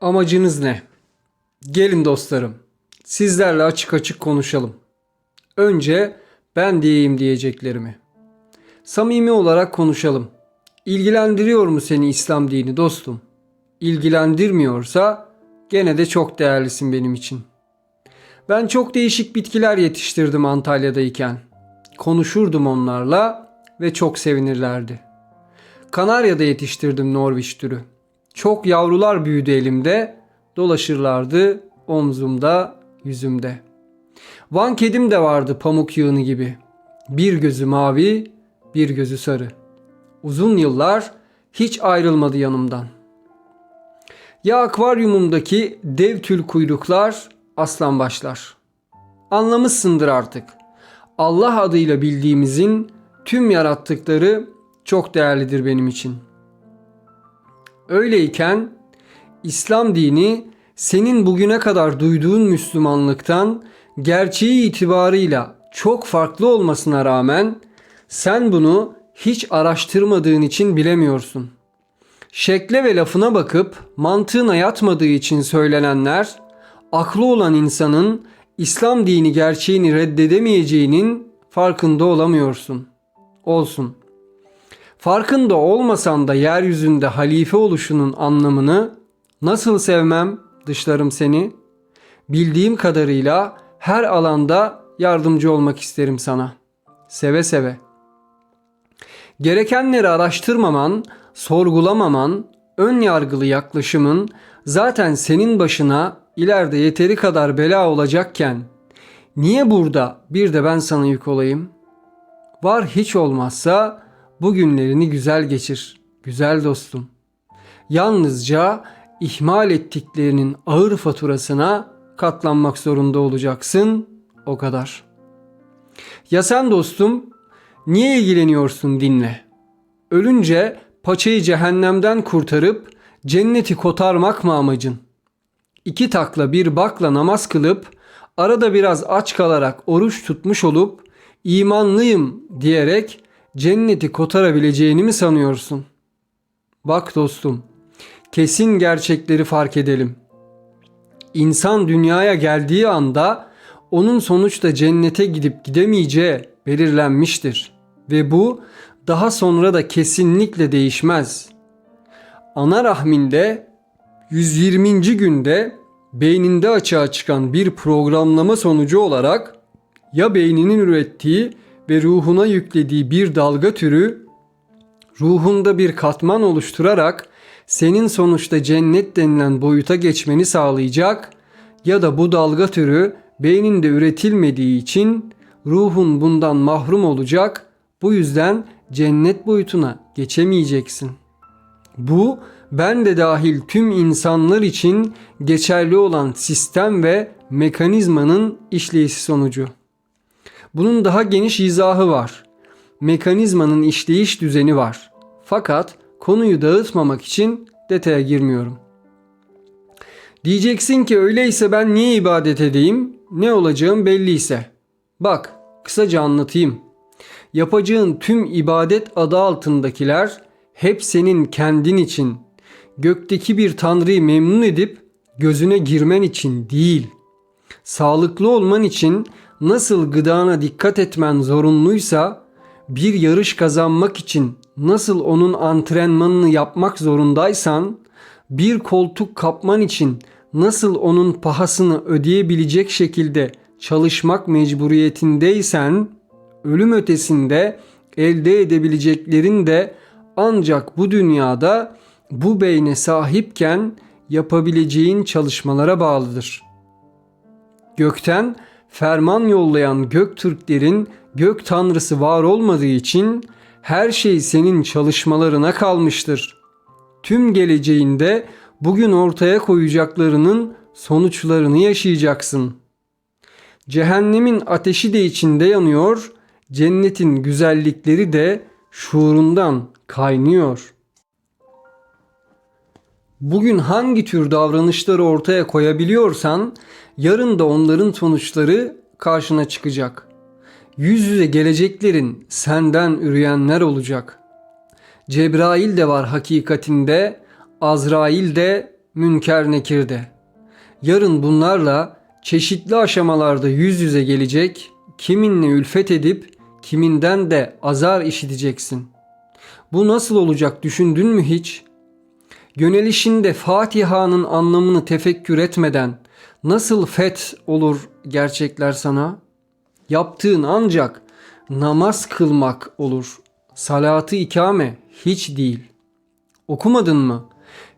Amacınız ne? Gelin dostlarım. Sizlerle açık açık konuşalım. Önce ben diyeyim diyeceklerimi. Samimi olarak konuşalım. İlgilendiriyor mu seni İslam dini dostum? İlgilendirmiyorsa gene de çok değerlisin benim için. Ben çok değişik bitkiler yetiştirdim Antalya'dayken. Konuşurdum onlarla ve çok sevinirlerdi. Kanarya'da yetiştirdim Norveç türü. Çok yavrular büyüdü elimde, dolaşırlardı omzumda, yüzümde. Van kedim de vardı pamuk yığını gibi. Bir gözü mavi, bir gözü sarı. Uzun yıllar hiç ayrılmadı yanımdan. Ya akvaryumumdaki dev tül kuyruklar, aslan başlar. Anlamışsındır artık. Allah adıyla bildiğimizin tüm yarattıkları çok değerlidir benim için. Öyleyken İslam dini senin bugüne kadar duyduğun Müslümanlıktan gerçeği itibarıyla çok farklı olmasına rağmen sen bunu hiç araştırmadığın için bilemiyorsun. Şekle ve lafına bakıp mantığına yatmadığı için söylenenler aklı olan insanın İslam dini gerçeğini reddedemeyeceğinin farkında olamıyorsun. Olsun. Farkında olmasan da yeryüzünde halife oluşunun anlamını nasıl sevmem dışlarım seni? Bildiğim kadarıyla her alanda yardımcı olmak isterim sana. Seve seve. Gerekenleri araştırmaman, sorgulamaman, ön yargılı yaklaşımın zaten senin başına ileride yeteri kadar bela olacakken niye burada bir de ben sana yük olayım? Var hiç olmazsa bu günlerini güzel geçir, güzel dostum. Yalnızca ihmal ettiklerinin ağır faturasına katlanmak zorunda olacaksın, o kadar. Ya sen dostum, niye ilgileniyorsun dinle? Ölünce paçayı cehennemden kurtarıp cenneti kotarmak mı amacın? İki takla bir bakla namaz kılıp arada biraz aç kalarak oruç tutmuş olup imanlıyım diyerek cenneti kotarabileceğini mi sanıyorsun? Bak dostum, kesin gerçekleri fark edelim. İnsan dünyaya geldiği anda onun sonuçta cennete gidip gidemeyeceği belirlenmiştir ve bu daha sonra da kesinlikle değişmez. Ana rahminde 120. günde beyninde açığa çıkan bir programlama sonucu olarak ya beyninin ürettiği ve ruhuna yüklediği bir dalga türü ruhunda bir katman oluşturarak senin sonuçta cennet denilen boyuta geçmeni sağlayacak ya da bu dalga türü beyninde üretilmediği için ruhun bundan mahrum olacak. Bu yüzden cennet boyutuna geçemeyeceksin. Bu ben de dahil tüm insanlar için geçerli olan sistem ve mekanizmanın işleyişi sonucu. Bunun daha geniş izahı var. Mekanizmanın işleyiş düzeni var. Fakat konuyu dağıtmamak için detaya girmiyorum. Diyeceksin ki öyleyse ben niye ibadet edeyim? Ne olacağım belliyse. Bak, kısaca anlatayım. Yapacağın tüm ibadet adı altındakiler hep senin kendin için, gökteki bir tanrıyı memnun edip gözüne girmen için değil. Sağlıklı olman için nasıl gıdana dikkat etmen zorunluysa bir yarış kazanmak için nasıl onun antrenmanını yapmak zorundaysan bir koltuk kapman için nasıl onun pahasını ödeyebilecek şekilde çalışmak mecburiyetindeysen ölüm ötesinde elde edebileceklerin de ancak bu dünyada bu beyne sahipken yapabileceğin çalışmalara bağlıdır. Gökten ferman yollayan Göktürklerin gök tanrısı var olmadığı için her şey senin çalışmalarına kalmıştır. Tüm geleceğinde bugün ortaya koyacaklarının sonuçlarını yaşayacaksın. Cehennemin ateşi de içinde yanıyor, cennetin güzellikleri de şuurundan kaynıyor. Bugün hangi tür davranışları ortaya koyabiliyorsan yarın da onların sonuçları karşına çıkacak. Yüz yüze geleceklerin senden üreyenler olacak. Cebrail de var hakikatinde, Azrail de Münker Nekir'de. Yarın bunlarla çeşitli aşamalarda yüz yüze gelecek, kiminle ülfet edip kiminden de azar işiteceksin. Bu nasıl olacak düşündün mü hiç? Yönelişinde Fatiha'nın anlamını tefekkür etmeden nasıl feth olur gerçekler sana? Yaptığın ancak namaz kılmak olur. Salatı ikame hiç değil. Okumadın mı?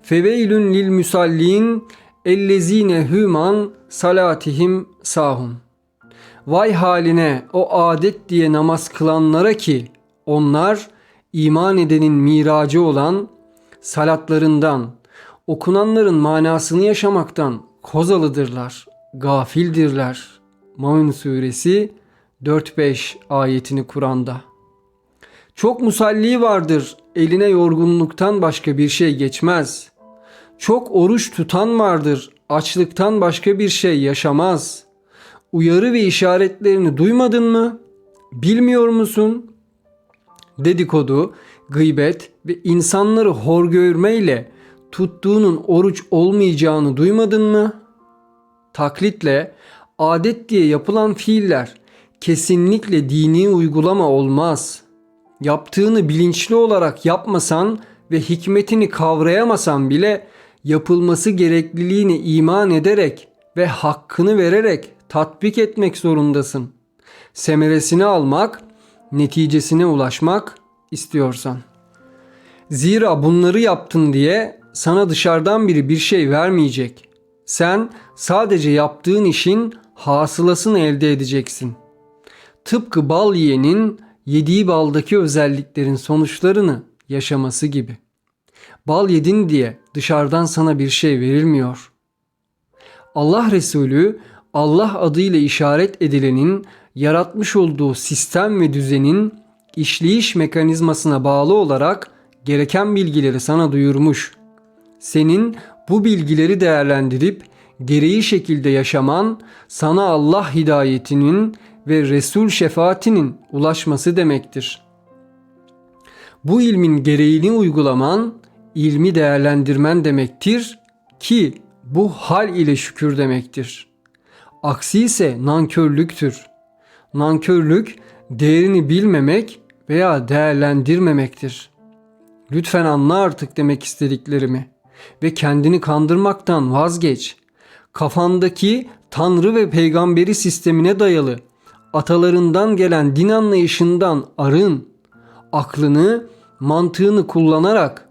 Feveylün lil musallin ellezine hüman salatihim sahun. Vay haline o adet diye namaz kılanlara ki onlar iman edenin miracı olan salatlarından, okunanların manasını yaşamaktan kozalıdırlar, gafildirler. Maun suresi 4-5 ayetini Kur'an'da. Çok musalli vardır, eline yorgunluktan başka bir şey geçmez. Çok oruç tutan vardır, açlıktan başka bir şey yaşamaz. Uyarı ve işaretlerini duymadın mı? Bilmiyor musun? Dedikodu, gıybet ve insanları hor görmeyle tuttuğunun oruç olmayacağını duymadın mı? Taklitle, adet diye yapılan fiiller kesinlikle dini uygulama olmaz. Yaptığını bilinçli olarak yapmasan ve hikmetini kavrayamasan bile yapılması gerekliliğini iman ederek ve hakkını vererek tatbik etmek zorundasın. Semeresini almak, neticesine ulaşmak istiyorsan. Zira bunları yaptın diye sana dışarıdan biri bir şey vermeyecek. Sen sadece yaptığın işin hasılasını elde edeceksin. Tıpkı bal yiyenin yediği baldaki özelliklerin sonuçlarını yaşaması gibi. Bal yedin diye dışarıdan sana bir şey verilmiyor. Allah Resulü Allah adıyla işaret edilenin yaratmış olduğu sistem ve düzenin işleyiş mekanizmasına bağlı olarak gereken bilgileri sana duyurmuş. Senin bu bilgileri değerlendirip gereği şekilde yaşaman sana Allah hidayetinin ve Resul şefaatinin ulaşması demektir. Bu ilmin gereğini uygulaman, ilmi değerlendirmen demektir ki bu hal ile şükür demektir. Aksi ise nankörlüktür. Nankörlük değerini bilmemek veya değerlendirmemektir. Lütfen anla artık demek istediklerimi ve kendini kandırmaktan vazgeç. Kafandaki Tanrı ve peygamberi sistemine dayalı atalarından gelen din anlayışından arın. Aklını, mantığını kullanarak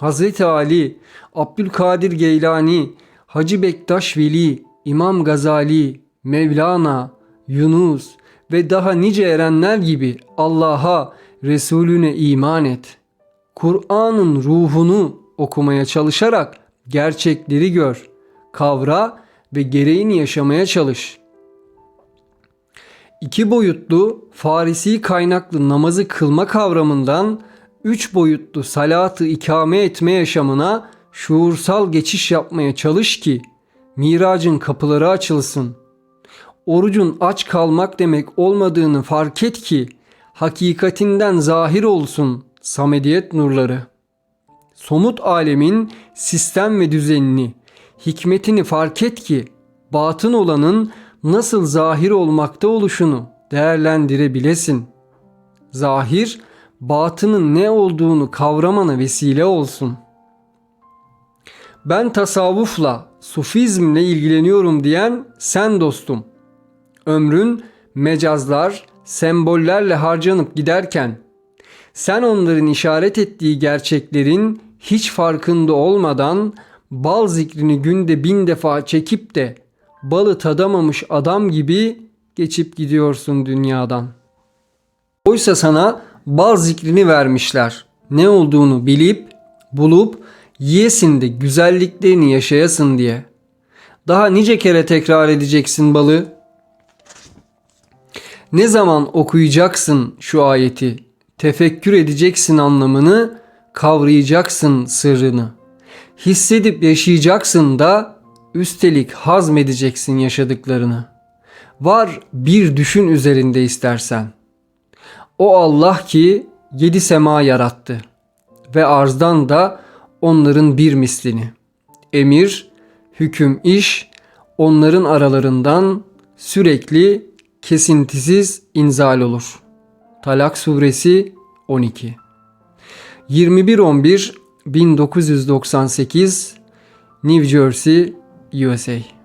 Hz. Ali, Abdülkadir Geylani, Hacı Bektaş Veli, İmam Gazali, Mevlana, Yunus ve daha nice erenler gibi Allah'a, Resulüne iman et. Kur'an'ın ruhunu okumaya çalışarak gerçekleri gör, kavra ve gereğini yaşamaya çalış. İki boyutlu Farisi kaynaklı namazı kılma kavramından üç boyutlu salatı ikame etme yaşamına şuursal geçiş yapmaya çalış ki miracın kapıları açılsın. Orucun aç kalmak demek olmadığını fark et ki hakikatinden zahir olsun samediyet nurları. Somut alemin sistem ve düzenini, hikmetini fark et ki batın olanın nasıl zahir olmakta oluşunu değerlendirebilesin. Zahir, batının ne olduğunu kavramana vesile olsun. Ben tasavvufla, sufizmle ilgileniyorum diyen sen dostum. Ömrün mecazlar, sembollerle harcanıp giderken sen onların işaret ettiği gerçeklerin hiç farkında olmadan bal zikrini günde bin defa çekip de balı tadamamış adam gibi geçip gidiyorsun dünyadan. Oysa sana bal zikrini vermişler. Ne olduğunu bilip, bulup, yiyesin de güzelliklerini yaşayasın diye. Daha nice kere tekrar edeceksin balı. Ne zaman okuyacaksın şu ayeti, tefekkür edeceksin anlamını, kavrayacaksın sırrını. Hissedip yaşayacaksın da üstelik hazmedeceksin yaşadıklarını. Var bir düşün üzerinde istersen. O Allah ki yedi sema yarattı ve arzdan da onların bir mislini. emir, hüküm, iş onların aralarından sürekli kesintisiz inzal olur. Talak suresi 12 21-11 1998 New Jersey, USA